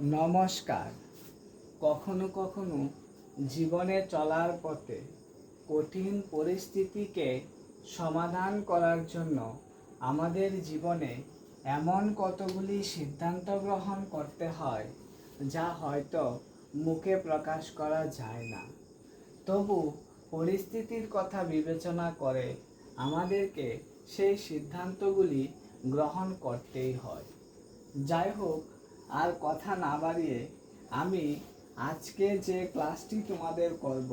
নমস্কার। কখনো কখনো জীবনে চলার পথে কঠিন পরিস্থিতিকে সমাধান করার জন্য আমাদের জীবনে এমন কতগুলি সিদ্ধান্ত গ্রহণ করতে হয়, যা হয়তো মুখে প্রকাশ করা যায় না। তবু পরিস্থিতির কথা বিবেচনা করে আমাদেরকে সেই সিদ্ধান্তগুলি গ্রহণ করতেই হয়। যাই হোক আর কথা না বাড়িয়ে আমি আজকে যে ক্লাসটি তোমাদের করব,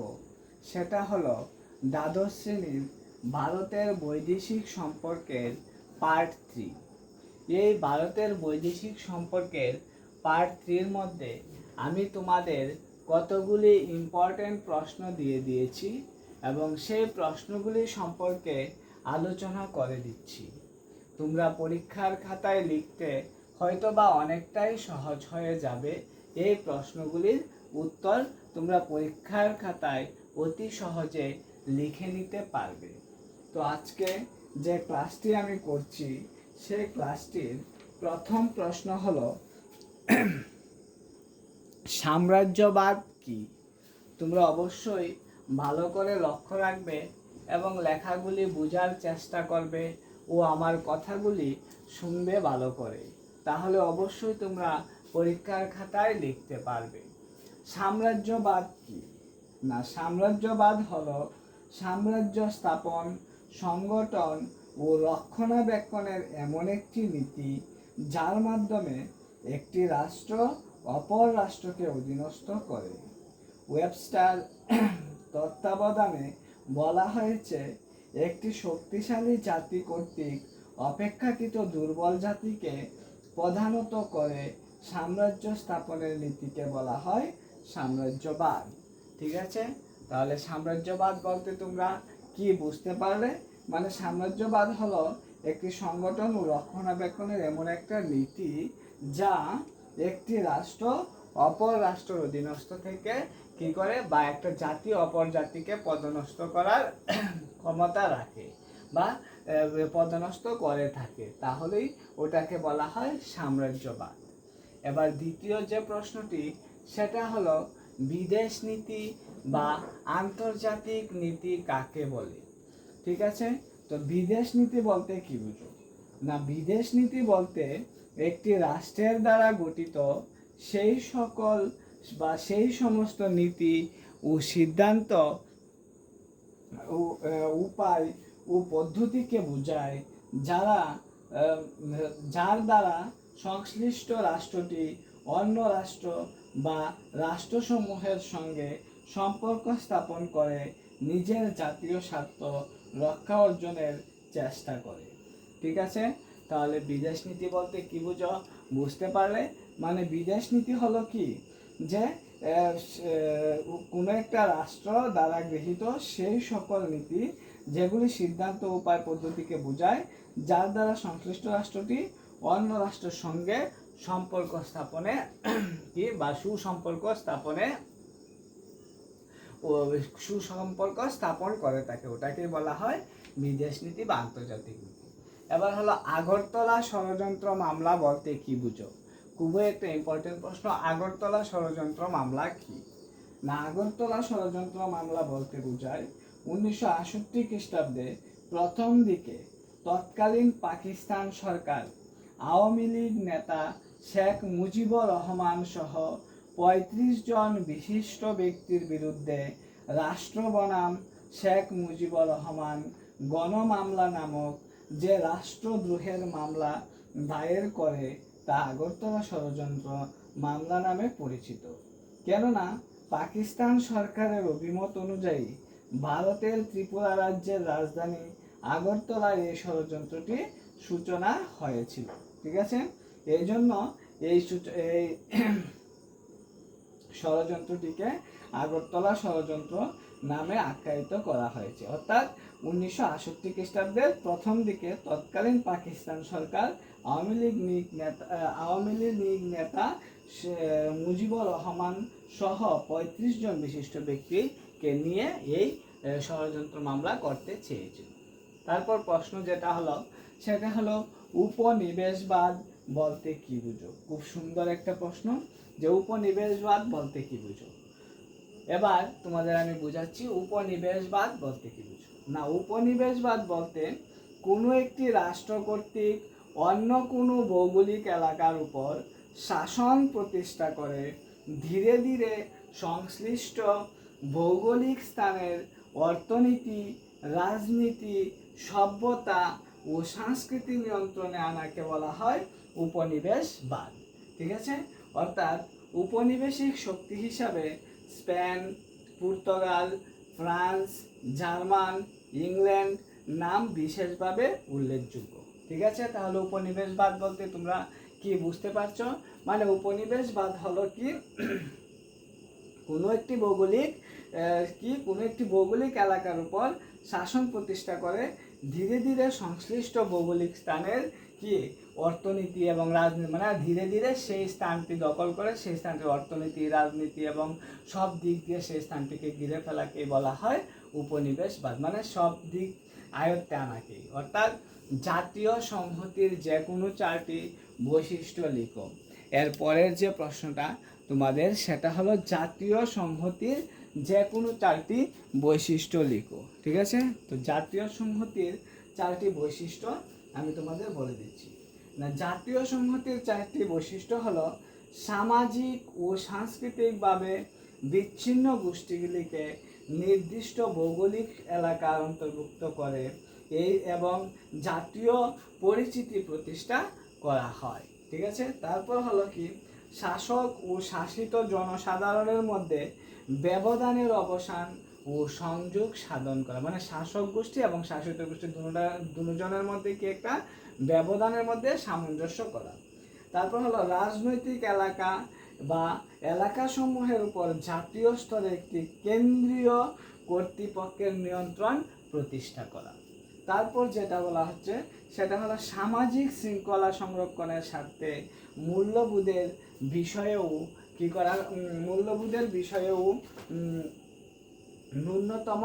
সেটা হলো দ্বাদশ শ্রেণির ভারতের বৈদেশিক সম্পর্কের পার্ট থ্রি এই ভারতের বৈদেশিক সম্পর্কের পার্ট থ্রির মধ্যে আমি তোমাদের কতগুলি ইম্পর্টেন্ট প্রশ্ন দিয়ে দিয়েছি এবং সেই প্রশ্নগুলি সম্পর্কে আলোচনা করে দিচ্ছি। তোমরা পরীক্ষার খাতায় লিখতে হয়তো বা অনেকটাই সহজ হয়ে যাবে। এই প্রশ্নগুলির উত্তর তোমরা পরীক্ষার খাতায় অতি সহজে লিখে নিতে পারবে। তো আজকে যে ক্লাসটি আমি করছি, সেই ক্লাসটির প্রথম প্রশ্ন হল, সাম্রাজ্যবাদ কি? তোমরা অবশ্যই ভালো করে লক্ষ্য রাখবে এবং লেখাগুলি বোঝার চেষ্টা করবে ও আমার কথাগুলি শুনবে ভালো করে। তাহলে অবশ্যই তোমরা পরীক্ষার খাতায় লিখতে পারবে। সাম্রাজ্যবাদ কি? না, সাম্রাজ্যবাদ হল সাম্রাজ্য স্থাপন, সংগঠন ও রক্ষণাবেক্ষণের এমন একটি নীতি যার মাধ্যমে একটি রাষ্ট্র অপর রাষ্ট্রকে অধীনস্থ করে। ওয়েবস্টার তত্ত্বাবধানে বলা হয়েছে, একটি শক্তিশালী জাতি কর্তৃক অপেক্ষাকৃত দুর্বল জাতিকে প্রধানত করে সাম্রাজ্য স্থাপনের নীতিকে বলা হয় সাম্রাজ্যবাদ। ঠিক আছে? তাহলে সাম্রাজ্যবাদ বলতে তোমরা কি বুঝতে পারলে? মানে সাম্রাজ্যবাদ হলো একটি সংগঠন ও রক্ষণাবেক্ষণের এমন একটা নীতি যা একটি রাষ্ট্র অপর রাষ্ট্রের অধীনস্থ থেকে কি করে বা একটা জাতি অপর জাতিকে পদনষ্ট করার ক্ষমতা রাখে বা পদনষ্ট করে থাকে। তাহলেই ওটাকে বলা হয় সাম্রাজ্যবাদ। এবার দ্বিতীয় যে প্রশ্নটি, সেটা হলো, বিদেশ নীতি বা আন্তর্জাতিক নীতি কাকে বলে? ঠিক আছে? তো বিদেশ নীতি বলতে কি বুঝো? না, বিদেশ নীতি বলতে একটি রাষ্ট্রের দ্বারা গঠিত সেই সকল বা সেই সমস্ত নীতি ও সিদ্ধান্ত উপায় ও পদ্ধতিকে বোঝায়, যারা যার দ্বারা সংশ্লিষ্ট রাষ্ট্রটি অন্য রাষ্ট্র বা রাষ্ট্রসমূহের সঙ্গে সম্পর্ক স্থাপন করে নিজের জাতীয় স্বার্থ রক্ষা অর্জনের চেষ্টা করে। ঠিক আছে? তাহলে বিদেশ নীতি বলতে কি বুঝো? বুঝতে পারলে? মানে বিদেশ নীতি হলো কি? যে কোনো একটা রাষ্ট্র দ্বারা গৃহীত সেই সকল নীতি যেগুলি সিদ্ধান্ত উপায় পদ্ধতিকে বোঝায়, যার দ্বারা সংশ্লিষ্ট রাষ্ট্রটি অন্য রাষ্ট্রের সঙ্গে সম্পর্ক স্থাপনে কি বা সুসম্পর্ক স্থাপনে সুসম্পর্ক স্থাপন করে থাকে ওটাকে বলা হয় বিদেশ নীতি বা আন্তর্জাতিক নীতি। এবার হলো আগরতলা ষড়যন্ত্র মামলা বলতে কি বুঝো? খুবই একটা ইম্পর্টেন্ট প্রশ্ন। আগরতলা ষড়যন্ত্র মামলা কি? না, আগরতলা ষড়যন্ত্র মামলা বলতে বোঝায় উনিশশো আষট্টি খ্রিস্টাব্দে প্রথম দিকে তৎকালীন পাকিস্তান সরকার, আওয়ামী লীগ নেতা শেখ মুজিবুর রহমান সহ পঁয়ত্রিশ জন বিশিষ্ট ব্যক্তির বিরুদ্ধে রাষ্ট্র বনাম শেখ মুজিবুর রহমান গণমামলা নামক যে রাষ্ট্রদ্রোহের মামলা দায়ের করে তা আগরতলা ষড়যন্ত্র মামলা নামে পরিচিত। কেননা, পাকিস্তান সরকারের অভিমত অনুযায়ী ভারতের ত্রিপুরা রাজ্যের রাজধানী আগরতলায় এই ষড়যন্ত্রটি সূচনা হয়েছিল, ঠিক আছে? এই জন্য এই এই ষড়যন্ত্রটিকে আগরতলা ষড়যন্ত্র নামে আখ্যায়িত করা হয়েছে। অর্থাৎ উনিশশো আষট্টি খ্রিস্টাব্দের প্রথম দিকে তৎকালীন পাকিস্তান সরকার আওয়ামী লীগ লীগ নেতা আওয়ামী লীগ নেতা মুজিবুর রহমান সহ পঁয়ত্রিশ জন বিশিষ্ট ব্যক্তিকে নিয়ে এই ষড়যন্ত্র মামলা করতে চেয়েছিল তারপর প্রশ্ন যেটা হলো, সেটা হলো, উপনিবেশবাদ বলতে কি বুঝো? খুব সুন্দর একটা প্রশ্ন, যে উপনিবেশবাদ বলতে কি বুঝো? এবার তোমাদের আমি বুঝাচ্ছি, উপনিবেশবাদ বলতে কি বুঝো? না, উপনিবেশবাদ বলতে কোনো একটি রাষ্ট্র কর্তৃক অন্য কোনো ভৌগোলিক এলাকার উপর শাসন প্রতিষ্ঠা করে, ধীরে ধীরে সংশ্লিষ্ট ভৌগোলিক স্থানের অর্থনীতি, রাজনীতি, সভ্যতা ও সংস্কৃতি নিয়ন্ত্রণে আনাকে বলা হয় উপনিবেশবাদ। ঠিক আছে? অর্থাৎ উপনিবেশিক শক্তি হিসাবে Spain, Portugal, France, German, England নাম বিশেষভাবে উল্লেখযোগ্য। ঠিক আছে? তাহলে উপনিবেশবাদ বলতে তোমরা কি বুঝতে পারছ? মানে উপনিবেশবাদ হলো কি, কোনো একটি ভৌগোলিক কি কোনো একটি ভৌগোলিক এলাকার উপর শাসন প্রতিষ্ঠা করে, ধীরে ধীরে সংশ্লিষ্ট ভৌগোলিক স্থানের কি অর্থনীতি এবং রাজনীতি মানে ধীরে ধীরে সেই স্থানটি দখল করে, সেই স্থানটির অর্থনীতি, রাজনীতি এবং সব দিক দিয়ে সেই স্থানটিকে ঘিরে ফেলাকে বলা হয় উপনিবেশবাদ মানে সব দিক আয়ত্তে আনাকেই। অর্থাৎ জাতীয় সংহতির যে কোনো চারটি বৈশিষ্ট্য লিখো। এর পরের যে প্রশ্নটা, তোমাদের সেটা হলো জাতীয় সংহতির যে কোনো চারটি বৈশিষ্ট্য লিখো, ঠিক আছে? তো জাতীয় সংহতির চারটি বৈশিষ্ট্য আমি তোমাদের বলে দিচ্ছি। না, জাতীয় সংহতির চারটি বৈশিষ্ট্য হলো সামাজিক ও সাংস্কৃতিকভাবে বিচ্ছিন্ন গোষ্ঠীগুলিকে নির্দিষ্ট ভৌগোলিক এলাকার অন্তর্ভুক্ত করে, এই এবং জাতীয় পরিচিতি প্রতিষ্ঠা করা হয়। ঠিক আছে? তারপর হলো কি? শাসক ও শাসিত জনসাধারণের মধ্যে ব্যবধানের অবসান ও সংযোগ সাধন করা। মানে শাসক গোষ্ঠী এবং শাসিত গোষ্ঠী দুটা- দুজনের মধ্যে কি একটা? ব্যবধানের মধ্যে সামঞ্জস্য করা। তারপর হলো রাজনৈতিক এলাকা বা এলাকাসমূহের উপর জাতীয় স্তরে একটি কেন্দ্রীয় কর্তৃপক্ষের নিয়ন্ত্রণ প্রতিষ্ঠা করা। তারপর যেটা বলা হচ্ছে, সেটা হলো সামাজিক শৃঙ্খলা সংরক্ষণের স্বার্থে মূল্যবোধের বিষয়েও কি করা মূল্যবোধের বিষয়েও ন্যূনতম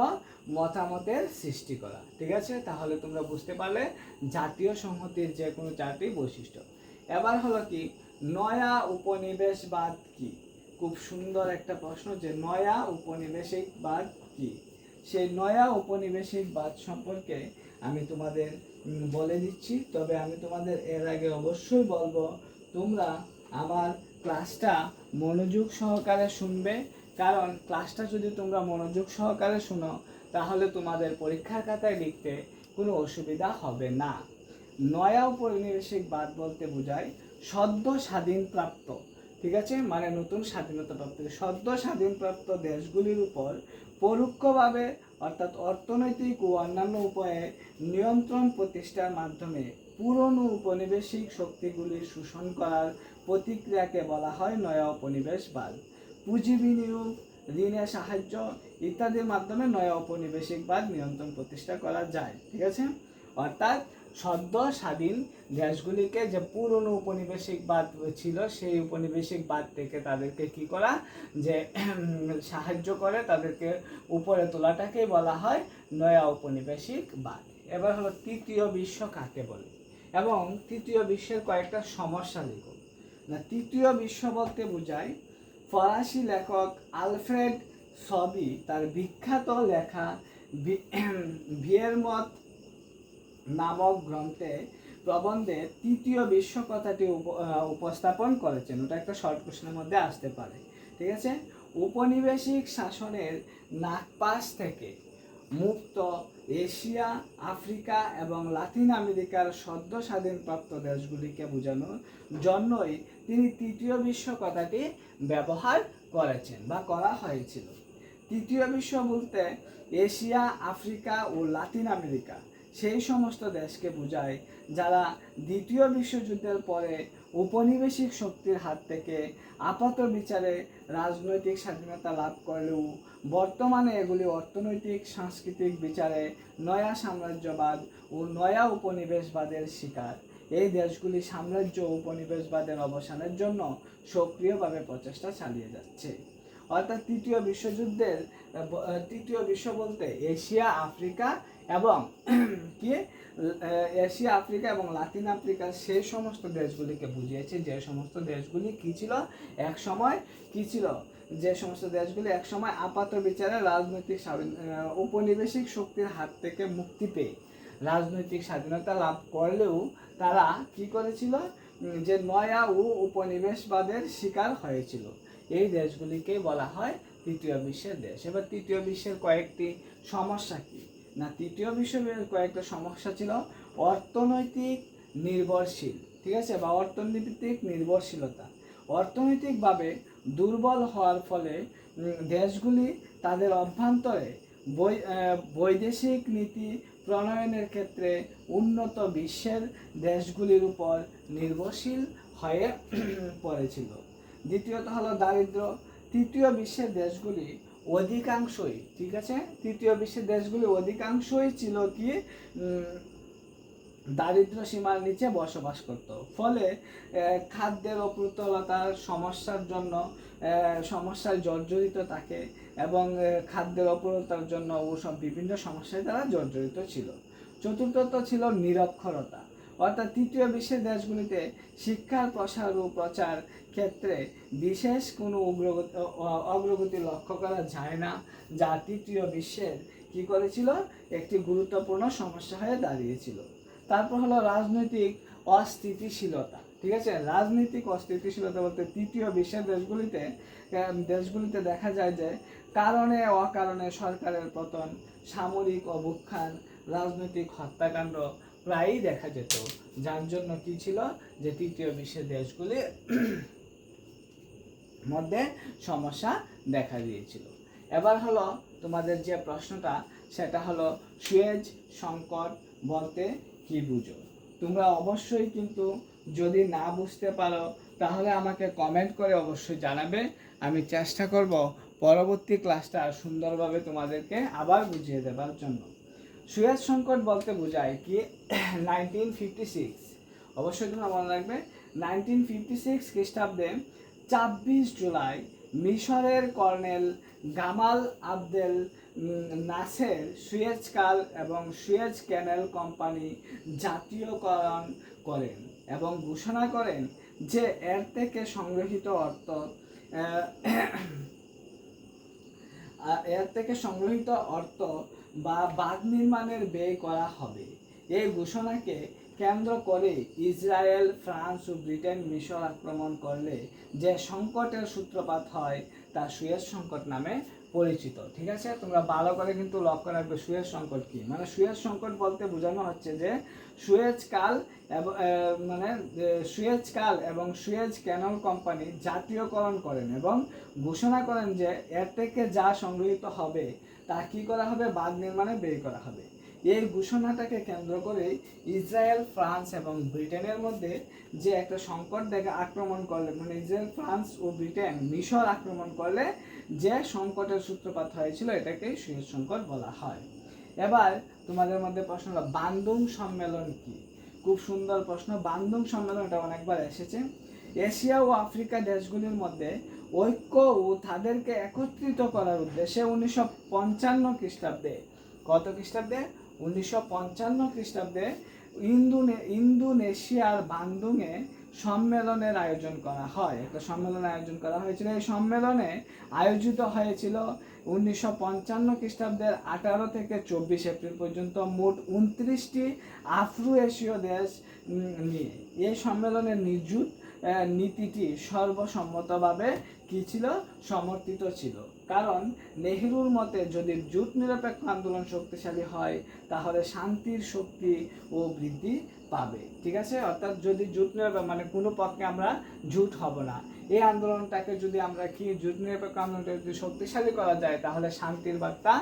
মতামতের সৃষ্টি করা। ঠিক আছে? তাহলে তোমরা বুঝতে পারলে জাতীয় সংহতির যে কোনো চারটি বৈশিষ্ট্য। এবার হলো কি, নয়া উপনিবেশবাদ কি? খুব সুন্দর একটা প্রশ্ন যে নয়া উপনিবেশিকবাদ কি? সেই নয়া উপনিবেশিকবাদ সম্পর্কে আমি তোমাদের বলে দিচ্ছি, তবে আমি তোমাদের এর আগে অবশ্যই বলব, তোমরা আমার ক্লাসটা মনোযোগ সহকারে শুনবে, কারণ ক্লাসটা যদি তোমরা মনোযোগ সহকারে শুনো, তাহলে তোমাদের পরীক্ষার খাতায় লিখতে কোনো অসুবিধা হবে না। নয়া উপনিবেশিক বাদ বলতে বোঝায় সদ্য স্বাধীনপ্রাপ্ত ঠিক আছে? মানে নতুন স্বাধীনতা প্রাপ্ত। সদ্য স্বাধীনপ্রাপ্ত দেশগুলির উপর পরোক্ষভাবে অর্থাৎ অর্থনৈতিক ও অন্যান্য উপায়ে নিয়ন্ত্রণ প্রতিষ্ঠার মাধ্যমে পুরনো উপনিবেশিক শক্তিগুলির শোষণ করার প্রতিক্রিয়াকে বলা হয় নয়া উপনিবেশবাদ পুঁজি বিনিয়োগ, ঋণের সাহায্য ইত্যাদির মাধ্যমে নয়া উপনিবেশিকবাদ নিয়ন্ত্রণ প্রতিষ্ঠা করা যায়, ঠিক আছে? অর্থাৎ সদ্য স্বাধীন দেশগুলিকে যে পুরনো উপনিবেশিকবাদ ছিল, সেই উপনিবেশিকবাদ থেকে তাদেরকে কি করা? যে সাহায্য করে তাদেরকে উপরে তোলাটাকেই বলা হয় নয়া উপনিবেশিকবাদ এবার হলো তৃতীয় বিশ্ব কাকে বলে? এবং তৃতীয় বিশ্বের কয়েকটা সমস্যা লিখো না, তৃতীয় বিশ্ব বলতে বোঝায় ফরাসি লেখক আলফ্রেড সবি তার বিখ্যাত লেখা ভিয়েরমত নামক গ্রন্থে প্রবন্ধে তৃতীয় বিশ্ব কথাটি উপ- উপস্থাপন করেছেন। ওটা একটা শর্ট কোশ্চেনের মধ্যে আসতে পারে। ঠিক আছে? উপনিবেশিক শাসনের নাগপাশ থেকে মুক্ত এশিয়া, আফ্রিকা এবং লাতিন আমেরিকার সদ্য স্বাধীনপ্রাপ্ত দেশগুলিকে বোঝানোর জন্যই তিনি তৃতীয় বিশ্ব কথাটি ব্যবহার করেছেন বা করা হয়েছিল। তৃতীয় বিশ্ব বলতে এশিয়া, আফ্রিকা ও লাতিন আমেরিকা। সেই সমস্ত দেশকে বোঝায়, যারা দ্বিতীয় বিশ্বযুদ্ধের পরে উপনিবেশিক শক্তির হাত থেকে আপাত বিচারে রাজনৈতিক স্বাধীনতা লাভ করলেও বর্তমানে এগুলি অর্থনৈতিক, সাংস্কৃতিক বিচারে নয়া সাম্রাজ্যবাদ ও নয়া উপনিবেশবাদের শিকার। এই দেশগুলি সাম্রাজ্য উপনিবেশবাদের অবসানের জন্য সক্রিয়ভাবে প্রচেষ্টা চালিয়ে যাচ্ছে। অর্থাৎ তৃতীয় বিশ্বযুদ্ধের তৃতীয় বিশ্ব বলতে এশিয়া, আফ্রিকা এবং কি এশিয়া আফ্রিকা এবং লাতিন আফ্রিকার সেই সমস্ত দেশগুলিকে বুঝিয়েছে যে সমস্ত দেশগুলি কী ছিল? এক সময় কী ছিল? যে সমস্ত দেশগুলি এক সময় আপাত বিচারে রাজনৈতিক স্বাধীন- আহ, ঔপনিবেশিক শক্তির হাত থেকে মুক্তি পেয়ে রাজনৈতিক স্বাধীনতা লাভ করলেও তারা কি করেছিল? যে নয়া ও উপনিবেশবাদের শিকার হয়েছিল। এই দেশগুলিকে বলা হয় তৃতীয় বিশ্বের দেশ। এবার তৃতীয় বিশ্বের কয়েকটি সমস্যা কি? না, তৃতীয় বিশ্বের কয়েকটা সমস্যা ছিল অর্থনৈতিক নির্ভরশীল, ঠিক আছে? বা অর্থনৈতিক নির্ভরশীলতা। অর্থনৈতিকভাবে দুর্বল হওয়ার ফলে দেশগুলি তাদের অভ্যন্তরে বৈদেশিক নীতি প্রণয়নের ক্ষেত্রে উন্নত বিশ্বের দেশগুলির উপর নির্ভরশীল হয়ে পড়েছিল। দ্বিতীয়ত হলো দারিদ্র। তৃতীয় বিশ্বের দেশগুলি অধিকাংশই, ঠিক আছে? তৃতীয় বিশ্বের দেশগুলি অধিকাংশই ছিল কি দারিদ্র সীমার নিচে বসবাস করত। ফলে খাদ্যের অপ্রতুলতার সমস্যার জন্য সমস্যায় জর্জরিত থাকে এবং খাদ্যের অপরতার জন্য ওসব বিভিন্ন সমস্যায় তারা জর্জরিত ছিল। চতুর্থত ছিল নিরক্ষরতা। অর্থাৎ তৃতীয় বিশ্বের দেশগুলিতে শিক্ষার প্রসার ও প্রচার ক্ষেত্রে বিশেষ কোনো অগ্রগতি অগ্রগতি লক্ষ্য করা যায় না, যা তৃতীয় বিশ্বের কি করেছিল? একটি গুরুত্বপূর্ণ সমস্যা হয়ে দাঁড়িয়েছিল। তারপর হলো রাজনৈতিক অস্থিতিশীলতা, ঠিক আছে? রাজনৈতিক অস্থিতিশীলতা বলতে তৃতীয় বিশ্বের দেশগুলিতে দেশগুলিতে দেখা যায় যে কারণে অকারণে সরকারের পতন, সামরিক অভ্যুত্থান রাজনৈতিক হত্যাকাণ্ড প্রায়ই দেখা যেত। যার জন্য কি ছিল যে তৃতীয় বিশ্বের দেশগুলির মধ্যে সমস্যা দেখা দিয়েছিল। এবার হলো তোমাদের যে প্রশ্নটা, সেটা হলো সুয়েজ সংকট বলতে কি বুঝো? তোমরা অবশ্যই কিন্তু যদি না বুঝতে পারো, তাহলে আমাকে কমেন্ট করে অবশ্যই জানাবে। আমি চেষ্টা করব পরবর্তী ক্লাসটা সুন্দরভাবে তোমাদেরকে আবার বুঝিয়ে দেবার জন্য। সুয়েজ সংকট বলতে বোঝায় কি? নাইনটিন ফিফটি সিক্স অবশ্যই তোমরা মনে রাখবে নাইনটিন ফিফটি সিক্স খ্রিস্টাব্দে ছাব্বিশ জুলাই মিশরের colonel Gamal Abdel Nasser Suez কাল এবং সুয়েজ ক্যানেল কোম্পানি জাতীয়করণ করেন এবং ঘোষণা করেন যে এর থেকে সংগৃহীত অর্থ এর থেকে সংগৃহীত অর্থ বা বাঁধ নির্মাণের ব্যয় করা হবে। এই ঘোষণাকে কেন্দ্র করে ইসরায়েল, ফ্রান্স ও ব্রিটেন মিশর আক্রমণ করলে যে সংকটের সূত্রপাত হয় তা সুয়েজ সংকট নামে পরিচিত। ঠিক আছে? তোমরা ভালো করে কিন্তু লক্ষ্য রাখবে সুয়েজ সংকট কি। মানে সুয়েজ সংকট বলতে বোঝানো হচ্ছে যে সুয়েজ কাল এবং মানে সুয়েজ কাল এবং সুয়েজ ক্যানল কোম্পানি জাতীয়করণ করেন এবং ঘোষণা করেন যে এর থেকে যা সংগৃহীত হবে তা কি করা হবে? বাঁধ নির্মাণে ব্যয় করা হবে। এই ঘোষণাটাকে কেন্দ্র করে ইসরায়েল, ফ্রান্স এবং ব্রিটেনের মধ্যে যে একটা সংকট দেখে আক্রমণ করলে মানে ইসরায়েল, ফ্রান্স ও ব্রিটেন মিশর আক্রমণ করলে যে সংকটের সূত্রপাত হয়েছিল, এটাকেই সুয়েজ সংকট বলা হয়। এবার তোমাদের মধ্যে প্রশ্ন হলো বান্দুং সম্মেলন কি? খুব সুন্দর প্রশ্ন। বান্দুং সম্মেলনটা অনেকবার এসেছে। এশিয়া ও আফ্রিকা দেশগুলির মধ্যে ঐক্য ও তাদেরকে একত্রিত করার উদ্দেশ্যে উনিশশো পঞ্চান্ন খ্রিস্টাব্দে, কত খ্রিস্টাব্দে? উনিশশো পঞ্চান্ন খ্রিস্টাব্দে ইন্দোনে, ইন্দোনেশিয়ার বান্দুংয়ে সম্মেলনের আয়োজন করা হয়। একটা সম্মেলন আয়োজন করা হয়েছিল। এই সম্মেলনে আয়োজিত হয়েছিল উনিশশো পঞ্চান্ন খ্রিস্টাব্দের আঠারো থেকে চব্বিশ এপ্রিল পর্যন্ত মোট উনত্রিশটি আফ্রো এশীয় দেশ নিয়ে। এই সম্মেলনের নিযুত নীতিটি সর্বসম্মতভাবে কি ছিল? সমর্থিত ছিল। কারণ নেহরুর মতে যদি জোট নিরপেক্ষ আন্দোলন শক্তিশালী হয়, তাহলে শান্তির শক্তি ও বৃদ্ধি পাবে। ঠিক আছে? অর্থাৎ যদি জোট নিরপেক্ষ মানে কোনো পক্ষে আমরা জোট হব না। এই আন্দোলনটাকে যদি আমরা কি, জোট নিরপেক্ষ আন্দোলনটা যদি শক্তিশালী করা যায়, তাহলে শান্তির বার্তা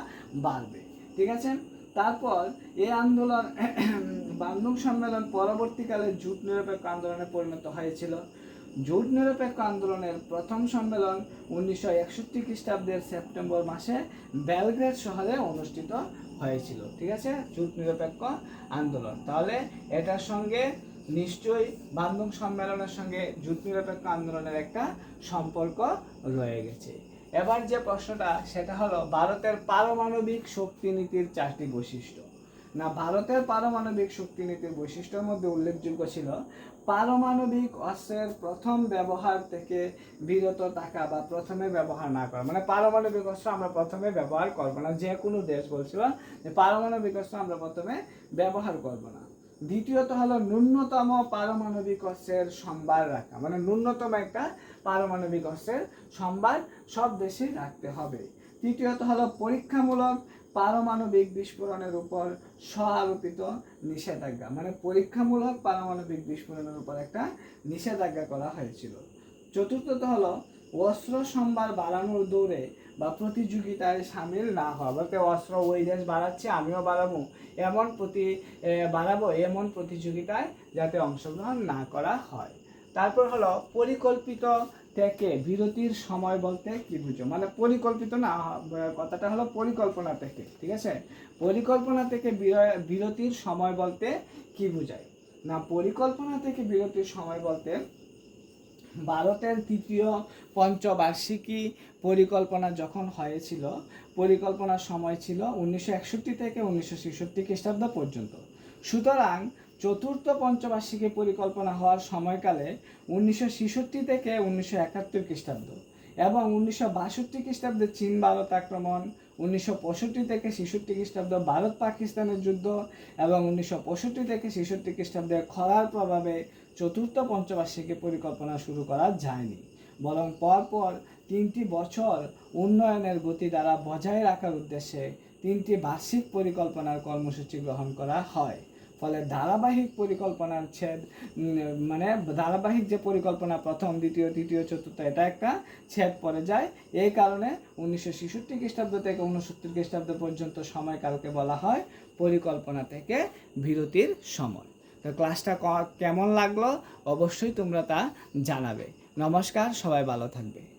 বাড়বে। ঠিক আছে? তারপর এই আন্দোলন, বান্ধব সম্মেলন পরবর্তীকালে জোট নিরপেক্ষ আন্দোলনে পরিণত হয়েছিল। জোট নিরপেক্ষ আন্দোলনের প্রথম সম্মেলন উনিশশো একষট্টি খ্রিস্টাব্দের সেপ্টেম্বর মাসে বেলগ্রেড শহরে অনুষ্ঠিত হয়েছিল। ঠিক আছে? জোট নিরপেক্ষ আন্দোলন। তাহলে এটার সঙ্গে নিশ্চয়ই বান্ধব সম্মেলনের সঙ্গে জোট নিরপেক্ষ আন্দোলনের একটা সম্পর্ক রয়ে গেছে। এবার যে প্রশ্নটা, সেটা হলো, ভারতের পারমাণবিক শক্তি নীতির চারটি বৈশিষ্ট্য। না, ভারতের পারমাণবিক শক্তি নীতির বৈশিষ্ট্যের মধ্যে উল্লেখযোগ্য ছিল পারমাণবিক অস্ত্রের প্রথম ব্যবহার থেকে বিরত থাকা বা প্রথমে ব্যবহার না করা। মানে পারমাণবিক অস্ত্র আমরা প্রথমে ব্যবহার করব না, যে কোনো দেশ বলছিল যে পারমাণবিক অস্ত্র আমরা প্রথমে ব্যবহার করব না। দ্বিতীয়ত হলো ন্যূনতম পারমাণবিক অস্ত্রের সম্ভার রাখা। মানে ন্যূনতম একটা পারমাণবিক অস্ত্রের সম্ভার সব দেশে রাখতে হবে। তৃতীয়ত হলো পরীক্ষামূলক পারমাণবিক বিস্ফোরণের উপর স্ব-আরোপিত নিষেধাজ্ঞা। মানে পরীক্ষামূলক পারমাণবিক বিস্ফোরণের উপর একটা নিষেধাজ্ঞা করা হয়েছিল। চতুর্থত হলো, অস্ত্র সম্ভার বাড়ানোর দৌড়ে বা প্রতিযোগিতায় সামিল না হওয়া। বলতে অস্ত্র ওই দেশ বাড়াচ্ছে, আমিও বাড়াবো, এমন প্রতি বাড়াবো, এমন প্রতিযোগিতায় যাতে অংশগ্রহণ না করা হয়। তারপর হলো, পরিকল্পিত থেকে বিরতির সময় বলতে কি বুঝো মানে পরিকল্পিত না কথাটা হলো পরিকল্পনা থেকে, ঠিক আছে? পরিকল্পনা থেকে বির- বিরতির সময় বলতে কি বোঝায়? না, পরিকল্পনা থেকে বিরতির সময় বলতে ভারতের তৃতীয় পঞ্চবার্ষিকী পরিকল্পনা যখন হয়েছিল, পরিকল্পনার সময় ছিল উনিশশো একষট্টি থেকে উনিশশো ছেষট্টি খ্রিস্টাব্দ পর্যন্ত। সুতরাং চতুর্থ পঞ্চবার্ষিকী পরিকল্পনা হওয়ার সময়কালে উনিশশো ছেষট্টি থেকে উনিশশো একাত্তর খ্রিস্টাব্দ এবং উনিশশো বাষট্টি খ্রিস্টাব্দে চীন ভারত আক্রমণ, উনিশশো পঁয়ষট্টি থেকে ছেষট্টি খ্রিস্টাব্দ ভারত পাকিস্তানের যুদ্ধ এবং উনিশশো পঁয়ষট্টি থেকে ছেষট্টি খ্রিস্টাব্দে খরার প্রভাবে চতুর্থ পঞ্চবার্ষিকী পরিকল্পনা শুরু করা যায়নি। বরং পরপর তিনটি বছর উন্নয়নের গতি দ্বারা বজায় রাখার উদ্দেশ্যে তিনটি বার্ষিক পরিকল্পনার কর্মসূচি গ্রহণ করা হয়। ফলে ধারাবাহিক পরিকল্পনার ছেদ মানে ধারাবাহিক যে পরিকল্পনা, প্রথম, দ্বিতীয়, তৃতীয়, চতুর্থ, এটা একটা ছেদ পড়ে যায়। এই কারণে উনিশশো ছেষট্টি খ্রিস্টাব্দ থেকে উনসত্তর খ্রিস্টাব্দ পর্যন্ত সময়কালকে বলা হয় পরিকল্পনা থেকে বিরতির সময়। তো ক্লাসটা কেমন লাগল? অবশ্যই তোমরা তা জানাবে। নমস্কার, সবাই ভালো থাকবে।